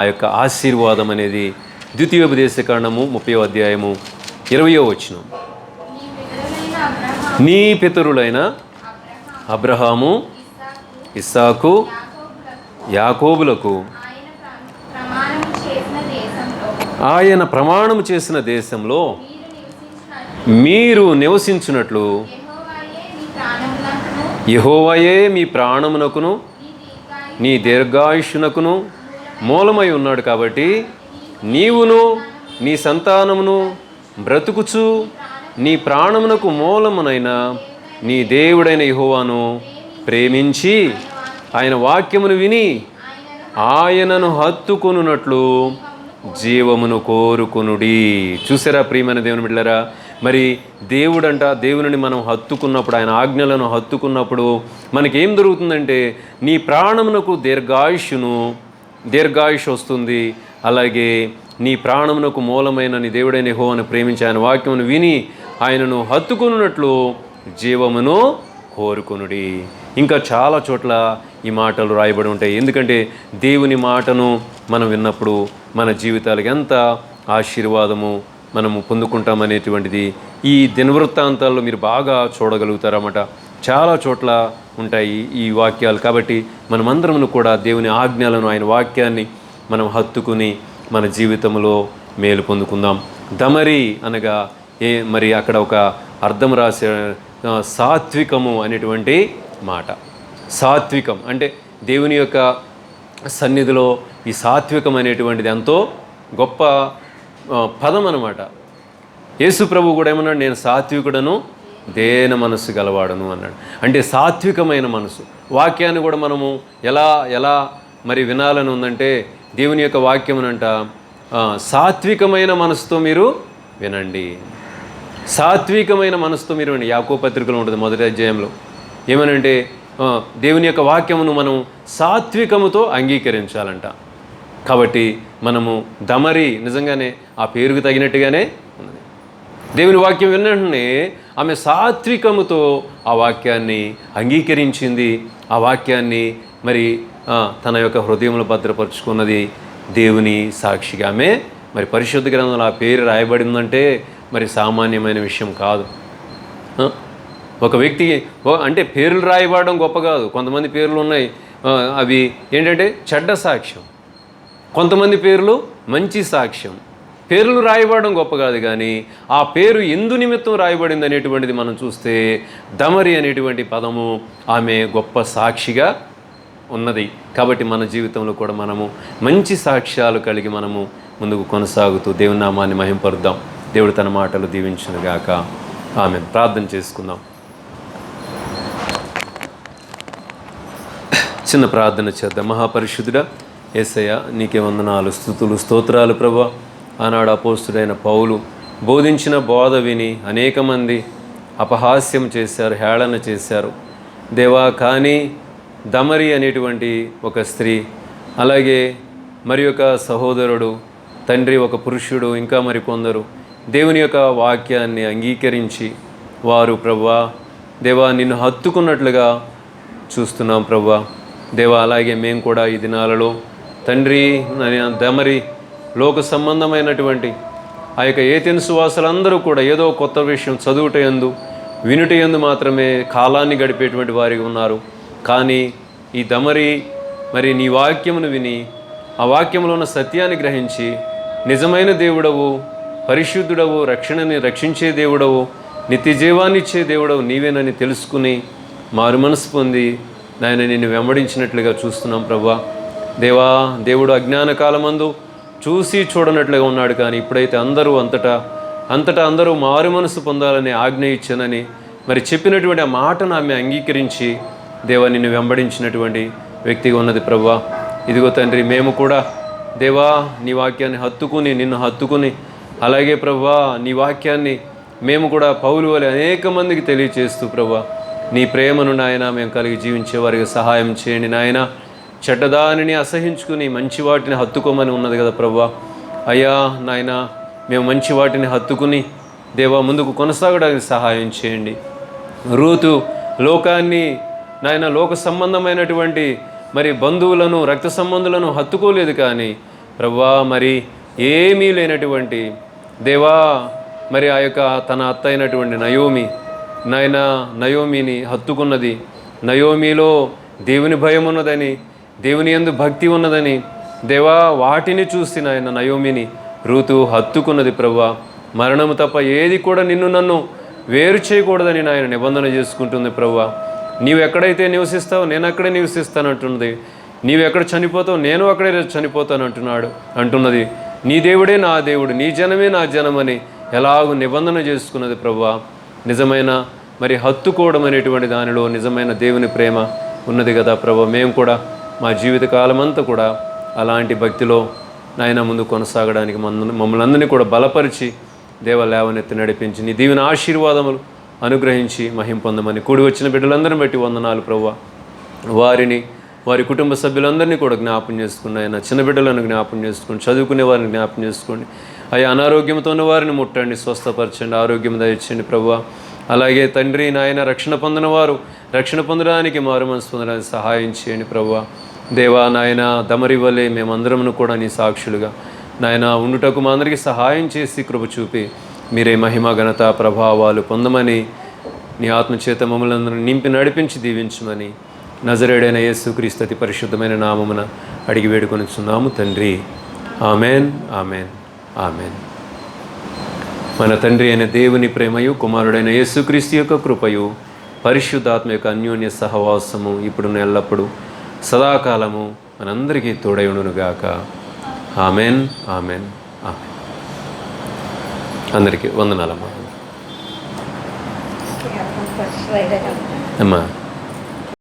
ఆ యొక్క ఆశీర్వాదం అనేది ద్వితీయోపదేశ కాండము ముప్పై అధ్యాయము ఇరవయో వచ్చిన నీ పితరులైన అబ్రహాము ఇస్సాకు యాకోబులకు ఆయన ప్రమాణము చేసిన దేశంలో ప్రమాణం చేసిన దేశంలో మీరు నివసించినట్లు యహోవయే మీ మీ ప్రాణమునకును నీ నీ దీర్ఘాయుష్యునకును మూలమై ఉన్నాడు కాబట్టి నీవును నీ సంతానమును బ్రతుకుచు నీ ప్రాణమునకు మూలమునైన నీ దేవుడైన యహోవాను ప్రేమించి ఆయన వాక్యమును విని ఆయనను హత్తుకొనున్నట్లు జీవమును కోరుకునుడి. చూసారా ప్రియమైన దేవుని బిడ్డలారా? మరి దేవుడంట దేవుని మనం హత్తుకున్నప్పుడు ఆయన ఆజ్ఞలను హత్తుకున్నప్పుడు మనకేం దొరుకుతుందంటే నీ ప్రాణమునకు దీర్ఘాయుష్యును దీర్ఘాయుష్ వస్తుంది. అలాగే నీ ప్రాణమునకు మూలమైన నీ దేవుడైన యెహోవాను ప్రేమించి ఆయన వాక్యమును విని ఆయనను హత్తుకున్నట్లు జీవమును కోరుకొనుడి. ఇంకా చాలా చోట్ల ఈ మాటలు రాయబడి ఉంటాయి. ఎందుకంటే దేవుని మాటను మనం విన్నప్పుడు మన జీవితాలకు ఎంత ఆశీర్వాదము మనము పొందుకుంటామనేటువంటిది ఈ దినవృత్తాంతాల్లో మీరు బాగా చూడగలుగుతారన్నమాట. చాలా చోట్ల ఉంటాయి ఈ వాక్యాలు. కాబట్టి మనమందరము కూడా దేవుని ఆజ్ఞలను ఆయన వాక్యాన్ని మనం హత్తుకుని మన జీవితంలో మేలు పొందుకుందాం. దమరి అనగా ఏ మరి అక్కడ ఒక అర్థం రాసే సాత్వికము అనేటువంటి మాట. సాత్వికం అంటే దేవుని యొక్క సన్నిధిలో ఈ సాత్వికం అనేటువంటిది ఎంతో గొప్ప పదం అనమాట యేసు ప్రభు కూడా ఏమన్నాడు? నేను సాత్వికుడను దేన మనస్సు గలవాడను అన్నాడు. అంటే సాత్వికమైన మనసు వాక్యాన్ని కూడా మనము ఎలా ఎలా మరి వినాలని ఉందంటే దేవుని యొక్క వాక్యమునంట సాత్వికమైన మనసుతో మీరు వినండి. సాత్వికమైన మనసుతో మీరు వినండి. యాకో పత్రికలో ఉంటుంది మొదటి అధ్యాయంలో. ఏమనంటే దేవుని యొక్క వాక్యమును మనం సాత్వికముతో అంగీకరించాలంట. కాబట్టి మనము దమరి నిజంగానే ఆ పేరుకు తగినట్టుగానే ఉన్నది. దేవుని వాక్యం విన్ననే ఆమె సాత్వికముతో ఆ వాక్యాన్ని అంగీకరించింది. ఆ వాక్యాన్ని మరి తన యొక్క హృదయంలో భద్రపరుచుకున్నది దేవుని సాక్షిగా. ఆమె మరి పరిశుద్ధ గ్రంథంలో ఆ పేరు రాయబడిందంటే మరి సామాన్యమైన విషయం కాదు. ఒక వ్యక్తి అంటే పేర్లు రాయబడడం గొప్ప కాదు. కొంతమంది పేర్లు ఉన్నాయి. అవి ఏంటంటే చెడ్డ సాక్ష్యం. కొంతమంది పేర్లు మంచి సాక్ష్యం. పేర్లు రాయబడడం గొప్ప కాదు కానీ ఆ పేరు ఎందు నిమిత్తం రాయబడింది అనేటువంటిది మనం చూస్తే దమరి అనేటువంటి పదము ఆమె గొప్ప సాక్షిగా ఉన్నది. కాబట్టి మన జీవితంలో కూడా మనము మంచి సాక్ష్యాలు కలిగి మనము ముందుకు కొనసాగుతూ దేవుని నామాన్ని మహింపరుద్దాం. దేవుడు తన మాటలు దీవించునుగాక. ఆమె ప్రార్థన చేసుకుందాం. చిన్న ప్రార్థన చేద్దాం. మహాపరిశుద్ధుడా ఏసయ్య నీకే వందనాలు స్థుతులు స్తోత్రాలు ప్రభా. ఆనాడు అపోస్తుడైన పౌలు బోధించిన బోధ విని అనేక మంది అపహాస్యం చేశారు హేళన చేశారు. దేవా కానీ దమరి అనేటువంటి ఒక స్త్రీ అలాగే మరి ఒక సహోదరుడు తండ్రి ఒక పురుషుడు ఇంకా మరి కొందరు దేవుని యొక్క వాక్యాన్ని అంగీకరించి వారు ప్రభా దేవా నిన్ను హత్తుకున్నట్లుగా చూస్తున్నాం ప్రభా దేవా అలాగే మేము కూడా ఈ దినాలలో తండ్రి దమరి లోక సంబంధమైనటువంటి ఆ యొక్క ఏతెన్ వాసులందరూ కూడా ఏదో కొత్త విషయం చదువుట ఎందు వినుట ఎందు మాత్రమే కాలాన్ని గడిపేటువంటి వారిగా ఉన్నారు. కానీ ఈ దమరి మరి నీ వాక్యమును విని ఆ వాక్యంలో ఉన్న సత్యాన్ని గ్రహించి నిజమైన దేవుడవు పరిశుద్ధుడవు రక్షణని రక్షించే దేవుడవు నిత్య ఇచ్చే దేవుడవు నీవేనని తెలుసుకుని మారు మనసు పొంది నాయన నిన్ను వెంబడించినట్లుగా చూస్తున్నాం ప్రభా. దేవా దేవుడు అజ్ఞాన కాలమందు చూసి చూడనట్లుగా ఉన్నాడు కానీ ఇప్పుడైతే అందరూ అంతటా అంతటా అందరూ మారు మనసు పొందాలని ఆజ్ఞ ఇచ్చానని మరి చెప్పినటువంటి ఆ మాటను ఆమె అంగీకరించి దేవా నిన్ను వెంబడించినటువంటి వ్యక్తిగా ఉన్నది ప్రభా ఇదిగో తండ్రి మేము కూడా దేవా నీ వాక్యాన్ని హత్తుకుని నిన్ను హత్తుకుని అలాగే ప్రభా నీ వాక్యాన్ని మేము కూడా పౌలు వలె అనేక మందికి తెలియచేస్తూ ప్రభా నీ ప్రేమను నాయన మేము కలిగి జీవించే వారికి సహాయం చేయండి నాయన. చెడ్డదానిని అసహించుకుని మంచి వాటిని హత్తుకోమని ఉన్నది కదా ప్రభా అయ్యా నాయన మేము మంచి వాటిని హత్తుకుని దేవా ముందుకు కొనసాగడానికి సహాయం చేయండి. రూతు లోకాన్ని నాయన లోక సంబంధమైనటువంటి మరి బంధువులను రక్త సంబంధులను హత్తుకోలేదు కానీ ప్రవ్వా మరి ఏమీ లేనటువంటి దేవా మరి ఆ యొక్క తన అత్త అయినటువంటి నయోమి నాయన నయోమిని హత్తుకున్నది. నయోమిలో దేవుని భయం ఉన్నదని దేవుని యందు భక్తి ఉన్నదని దేవా వాటిని చూసి నాయన నయోమిని రూతు హత్తుకున్నది ప్రవ్వా మరణము తప్ప ఏది కూడా నిన్ను నన్ను వేరు చేయకూడదని నాయన నిబంధన చేసుకుంటుంది ప్రవ్వా నీవు ఎక్కడైతే నివసిస్తావో నేను అక్కడే నివసిస్తానంటున్నది. నీవు ఎక్కడ చనిపోతావు నేను అక్కడే చనిపోతాను అంటున్నాడు అంటున్నది. నీ దేవుడే నా దేవుడు నీ జనమే నా జనమని ఎలాగూ నిబంధన చేసుకున్నది ప్రవ్వా నిజమైన మరి హత్తుకోవడం అనేటువంటి దానిలో నిజమైన దేవుని ప్రేమ ఉన్నది కదా ప్రభా మేము కూడా మా జీవిత కాలమంతా కూడా అలాంటి భక్తిలో నాయన ముందు కొనసాగడానికి మమ్మల్ని మమ్మల్ని అందరినీ కూడా బలపరిచి దేవ లేవనెత్తి నడిపించి నీ దీవెన ఆశీర్వాదములు అనుగ్రహించి మహింపొందమని కూడి వచ్చిన బిడ్డలందరిని బట్టి వందనాలు ప్రవ్వ. వారిని వారి కుటుంబ సభ్యులందరినీ కూడా జ్ఞాపం చేసుకుని ఆయన చిన్న బిడ్డలను జ్ఞాపం చేసుకోండి చదువుకునే వారిని జ్ఞాపం చేసుకోండి అయ్యా అనారోగ్యంతో ఉన్న వారిని ముట్టండి స్వస్థపరచండి ఆరోగ్యం దయచేయండి ప్రభు అలాగే తండ్రి నాయన రక్షణ పొందిన వారు రక్షణ పొందడానికి మారు మనసు పొందడానికి సహాయం చేయండి ప్రభు దేవా నాయన దమరివలే మేమందరమును కూడా నీ సాక్షులుగా. నాయన ఉండుటకు మా అందరికీ సహాయం చేసి కృప చూపి. మీరే మహిమ ఘనత ప్రభావాలు పొందమని నీ ఆత్మచేత మమ్మల్ని నింపి నడిపించి దీవించమని నజరేడైన యేసుక్రీస్తు అతి పరిశుద్ధమైన నామమున అడిగి వేడుకొనిచున్నాము తండ్రి. Amen amen amen. మన తండ్రి అయిన దేవుని ప్రేమయు కుమారుడైన యేసుక్రీస్తు యొక్క కృపయు పరిశుద్ధాత్మ యొక్క అన్యోన్య సహవాసము ఇప్పుడు ఎల్లప్పుడూ సదాకాలము మనందరికీ తోడయుడునుగాక. Amen amen amen. అందరికీ వందనాలమ్మా. అమ్మా.